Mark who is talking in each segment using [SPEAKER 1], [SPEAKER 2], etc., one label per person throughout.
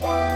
[SPEAKER 1] 자,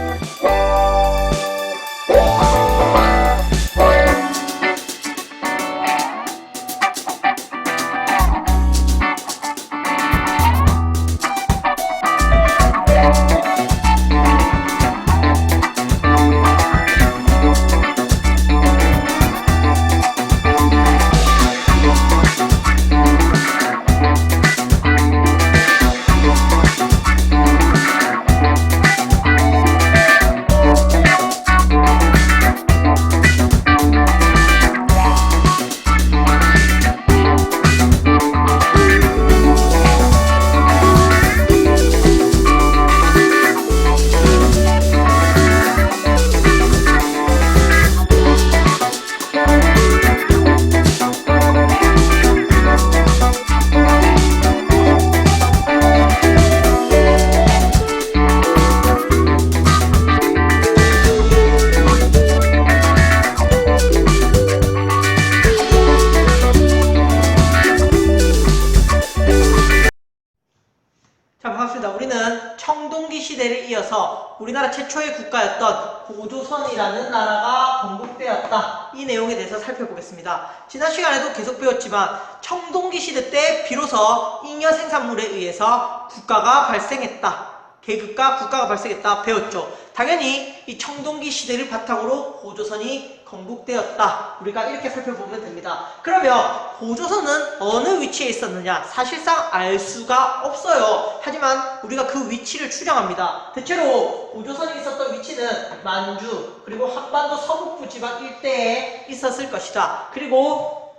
[SPEAKER 1] 우리나라 최초의 국가였던 고조선이라는 나라가 건국되었다. 이 내용에 대해서 살펴보겠습니다. 지난 시간에도 계속 배웠지만 청동기 시대 때 비로소 잉여 생산물에 의해서 국가가 발생했다. 계급과 국가가 발생했다 배웠죠. 당연히 이 청동기 시대를 바탕으로 고조선이 건국되었다. 우리가 이렇게 살펴보면 됩니다. 그러면 고조선은 어느 위치에 있었느냐? 사실상 알 수가 없어요. 하지만 우리가 그 위치를 추정합니다. 대체로 고조선이 있었던 위치는 만주 그리고 한반도 서북부 지방 일대에 있었을 것이다. 그리고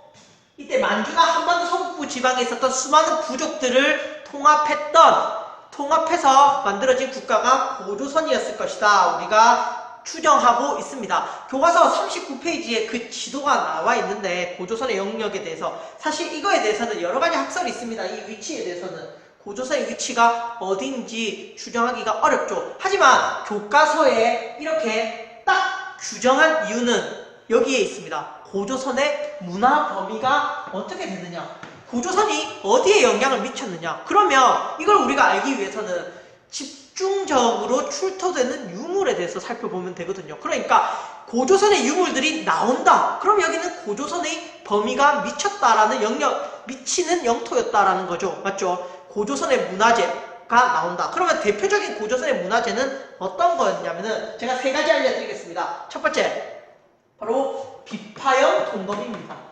[SPEAKER 1] 이때 만주나 한반도 서북부 지방에 있었던 수많은 부족들을 통합했던 통합해서 만들어진 국가가 고조선이었을 것이다. 우리가 추정하고 있습니다. 교과서 39페이지에 그 지도가 나와 있는데 고조선의 영역에 대해서 사실 이거에 대해서는 여러 가지 학설이 있습니다. 이 위치에 대해서는 고조선의 위치가 어딘지 추정하기가 어렵죠. 하지만 교과서에 이렇게 딱 규정한 이유는 여기에 있습니다. 고조선의 문화 범위가 어떻게 되느냐? 고조선이 어디에 영향을 미쳤느냐? 그러면 이걸 우리가 알기 위해서는 집 중적으로 출토되는 유물에 대해서 살펴보면 되거든요. 그러니까 고조선의 유물들이 나온다. 그럼 여기는 고조선의 범위가 미쳤다라는 영역, 미치는 영토였다라는 거죠. 맞죠? 고조선의 문화재가 나온다. 그러면 대표적인 고조선의 문화재는 어떤 거였냐면은 제가 세 가지 알려드리겠습니다. 첫 번째, 바로 비파형 동검입니다.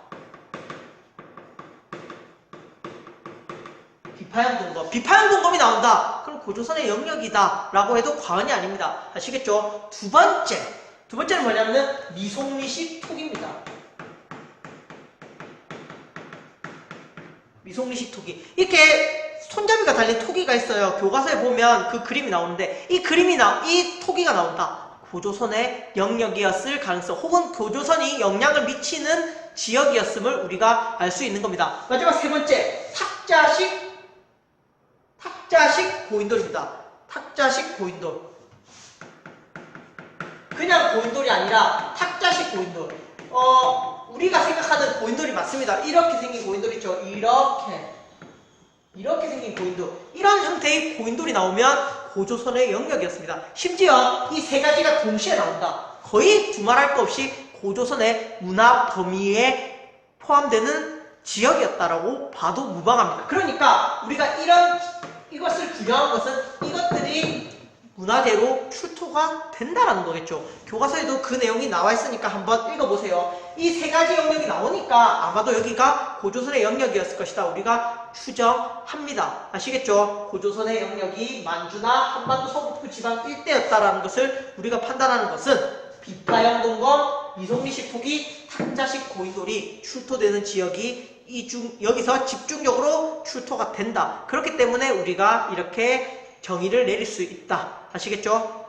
[SPEAKER 1] 비파형 동검. 비파형 동검이 나온다. 그럼 고조선의 영역이다. 라고 해도 과언이 아닙니다. 아시겠죠? 두 번째. 두 번째는 뭐냐면은 미송미식 톡입니다. 미송미식 톡이. 이렇게 손잡이가 달린 토기가 있어요. 교과서에 보면 그 그림이 나오는데 이 그림이 나, 이 토기가 나온다. 고조선의 영역이었을 가능성 혹은 고조선이 영향을 미치는 지역이었음을 우리가 알 수 있는 겁니다. 마지막 세 번째, 탁자식 탁자식 고인돌입니다. 탁자식 고인돌. 그냥 고인돌이 아니라 탁자식 고인돌. 어, 우리가 생각하는 고인돌이 맞습니다. 이렇게 생긴 고인돌 있죠. 이렇게. 이렇게 생긴 고인돌. 이런 형태의 고인돌이 나오면 고조선의 영역이었습니다. 심지어 이 세 가지가 동시에 나온다. 거의 두말할 것 없이 고조선의 문화 범위에 포함되는 지역이었다라고 봐도 무방합니다. 그러니까 우리가 이런 이것을 규정한 것은 이것들이 문화재로 출토가 된다라는 거겠죠. 교과서에도 그 내용이 나와 있으니까 한번 읽어보세요. 이 세 가지 영역이 나오니까 아마도 여기가 고조선의 영역이었을 것이다. 우리가 추정합니다. 아시겠죠? 고조선의 영역이 만주나 한반도 서북부 지방 일대였다라는 것을 우리가 판단하는 것은 비파형 동검, 미송미식 토기, 탁자식 고인돌이 출토되는 지역이 이 중 여기서 집중적으로 출토가 된다. 그렇기 때문에 우리가 이렇게 정의를 내릴 수 있다. 아시겠죠?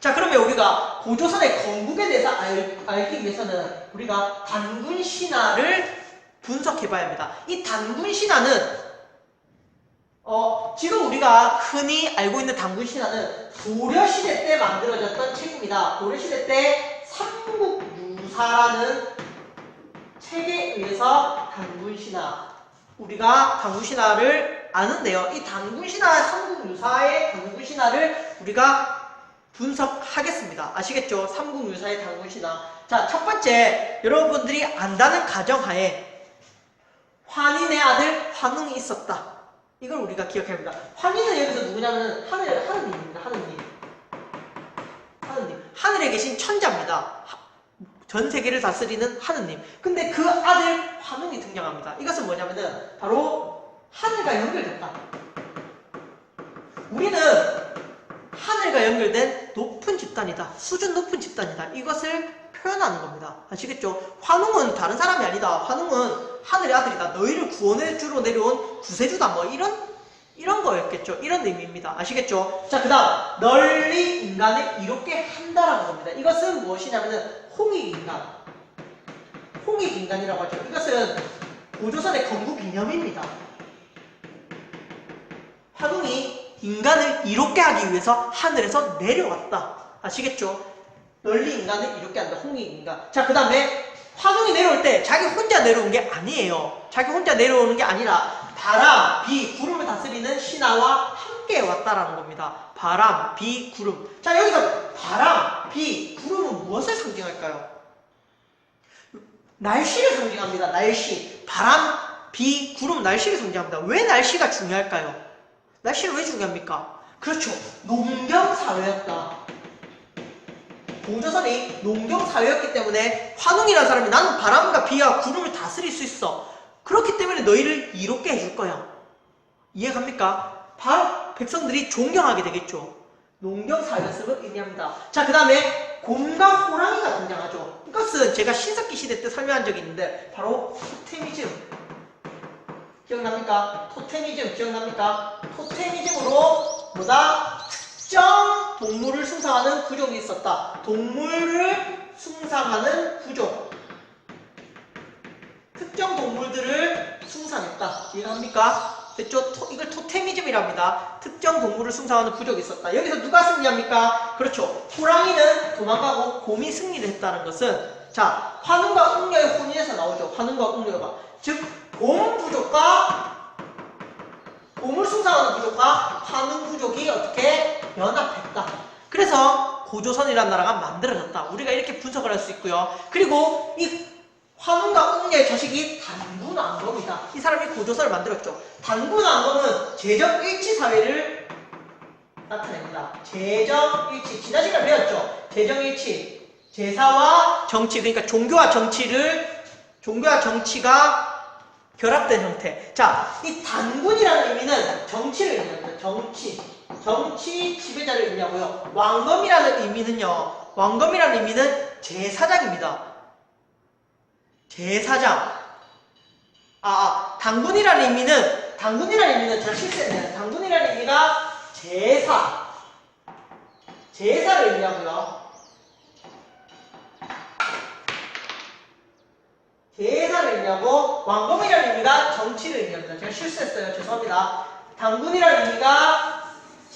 [SPEAKER 1] 자, 그러면 우리가 고조선의 건국에 대해서 알, 알기 위해서는 우리가 단군 신화를 분석해 봐야 합니다. 이 단군 신화는 어, 지금 우리가 흔히 알고 있는 단군 신화는 고려시대 때 만들어졌던 책입니다. 고려시대 때 삼국유사라는 책에 의해서 단군신화 우리가 단군신화를 아는데요. 이 단군신화 삼국유사의 단군신화를 우리가 분석하겠습니다. 아시겠죠? 삼국유사의 단군시나. 자, 첫 번째, 여러분들이 안다는 가정하에 환인의 아들 환웅이 있었다. 이걸 우리가 기억해야 합니다. 환인은 여기서 누구냐면 하늘, 하느님입니다. 하느님. 하느님. 하늘에 계신 천자입니다. 하- 전 세계를 다스리는 하느님. 근데 그 아들 환웅이 등장합니다. 이것은 뭐냐면은 바로 하늘과 연결됐다. 우리는 하늘과 연결된 높은 집단이다. 수준 높은 집단이다. 이것을 표현하는 겁니다. 아시겠죠? 환웅은 다른 사람이 아니다. 환웅은 하늘의 아들이다. 너희를 구원해 주러 내려온 구세주다. 뭐 이런 이런 거였겠죠. 이런 의미입니다. 아시겠죠? 자, 그 다음 널리 인간을 이롭게 한다라는 겁니다. 이것은 무엇이냐면은 홍익 인간. 홍익 인간이라고 하죠. 이것은 고조선의 건국 이념입니다. 화둥이 인간을 이롭게 하기 위해서 하늘에서 내려왔다. 아시겠죠? 널리 인간을 이롭게 한다. 홍익 인간. 자, 그 다음에 화둥이 내려올 때 자기 혼자 내려온 게 아니에요. 자기 혼자 내려오는 게 아니라 바람, 비, 구름을 다스리는 신하와 함께 왔다라는 겁니다. 바람, 비, 구름. 자, 여기서 바람, 비, 구름은 무엇을 상징할까요? 날씨를 상징합니다. 날씨. 바람, 비, 구름, 날씨를 상징합니다. 왜 날씨가 중요할까요? 날씨는 왜 중요합니까? 그렇죠. 농경 사회였다. 공조선이 농경 사회였기 때문에 환웅이라는 사람이 나는 바람과 비와 구름을 다스릴 수 있어. 그렇기 때문에 너희를 이롭게 해줄 거야. 이해갑니까? 바로 백성들이 존경하게 되겠죠. 농경 사회였음을 의미합니다. 자, 그 다음에 곰과 호랑이가 등장하죠. 이것은 제가 신석기 시대 때 설명한 적이 있는데 바로 토테미즘. 기억납니까? 토테미즘 기억납니까? 토테미즘으로 뭐다? 특정 동물을 숭상하는 부족이 있었다. 동물을 숭상하는 부족. 특정 동물들을 숭상했다. 이해합니까? 됐죠? 토- 이걸 토테미즘이랍니다. 특정 동물을 숭상하는 부족이 있었다. 여기서 누가 승리합니까? 그렇죠. 호랑이는 도망가고 곰이 승리를 했다는 것은 자, 환웅과 웅녀의 혼인에서 나오죠. 환웅과 웅녀가. 즉, 곰 부족과 곰을 숭상하는 부족과 환웅 부족이 어떻게 연합했다. 그래서 고조선이라는 나라가 만들어졌다. 우리가 이렇게 분석을 할 수 있고요. 그리고 이 환웅과 웅녀의 자식이 단군왕검이다. 이 사람이 고조선을 만들었죠. 단군왕검은 재정 일치 사회를 나타냅니다. 재정 일치. 지난 시간에 배웠죠. 재정 일치. 제사와 정치, 그러니까 종교와 정치를 종교와 정치가 결합된 형태. 자, 이 단군이라는 의미는 정치를 의미합니다. 정치. 정치 지배자를 의미하고요. 왕검이라는 의미는요. 왕검이라는 의미는 제사장입니다. 제사장. 아, 아 당군이라는 의미는 당군이라는 의미는 제가 실수했네요. 당군이라는 의미가 제사. 제사를 의미하고요. 제사를 의미하고 왕검이라는 의미가 정치를 의미합니다. 제가 실수했어요. 죄송합니다. 당군이라는 의미가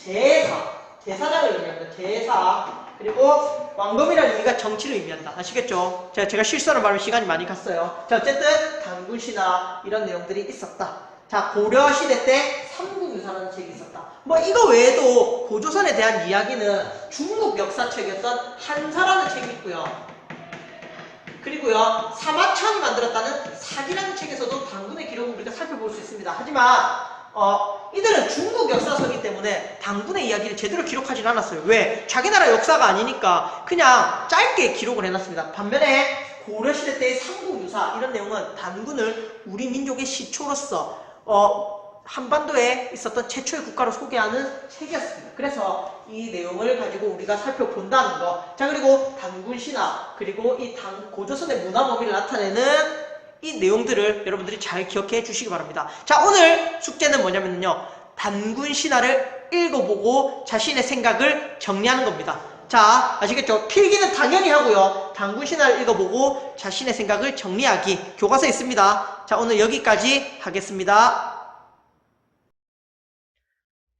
[SPEAKER 1] 제사, 제사장을 의미합니다. 제사. 그리고 왕검이라는 의미가 정치를 의미한다. 아시겠죠? 제가, 제가 실수하는 바람에 시간이 많이 갔어요. 자, 어쨌든 당군시나 이런 내용들이 있었다. 자, 고려시대 때 삼국유사라는 책이 있었다. 뭐 이거 외에도 고조선에 대한 이야기는 중국 역사책이었던 한사라는 책이 있고요. 그리고요, 사마천이 만들었다는 사기라는 책에서도 당군의 기록을 우리가 살펴볼 수 있습니다. 하지만, 어, 이들은 중국 역사서이기 때문에 당군의 이야기를 제대로 기록하진 않았어요. 왜? 자기 나라 역사가 아니니까 그냥 짧게 기록을 해놨습니다. 반면에 고려시대 때의 삼국유사, 이런 내용은 단군을 우리 민족의 시초로서, 어, 한반도에 있었던 최초의 국가로 소개하는 책이었습니다. 그래서 이 내용을 가지고 우리가 살펴본다는 거. 자, 그리고 단군 신화, 그리고 이 단, 고조선의 문화 범위를 나타내는 이 내용들을 여러분들이 잘 기억해 주시기 바랍니다. 자, 오늘 숙제는 뭐냐면요. 단군 신화를 읽어보고 자신의 생각을 정리하는 겁니다. 자, 아시겠죠? 필기는 당연히 하고요. 단군 신화를 읽어보고 자신의 생각을 정리하기. 교과서에 있습니다. 자, 오늘 여기까지 하겠습니다.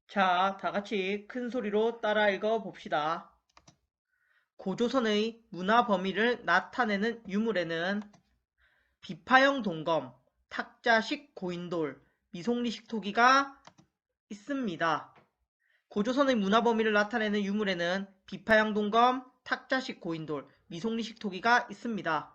[SPEAKER 1] 자, 다 같이 큰 소리로 따라 읽어 봅시다. 고조선의 문화 범위를 나타내는 유물에는 비파형 동검, 탁자식 고인돌, 미송리식 토기가 있습니다. 고조선의 문화 범위를 나타내는 유물에는 비파형 동검, 탁자식 고인돌, 미송리식 토기가 있습니다.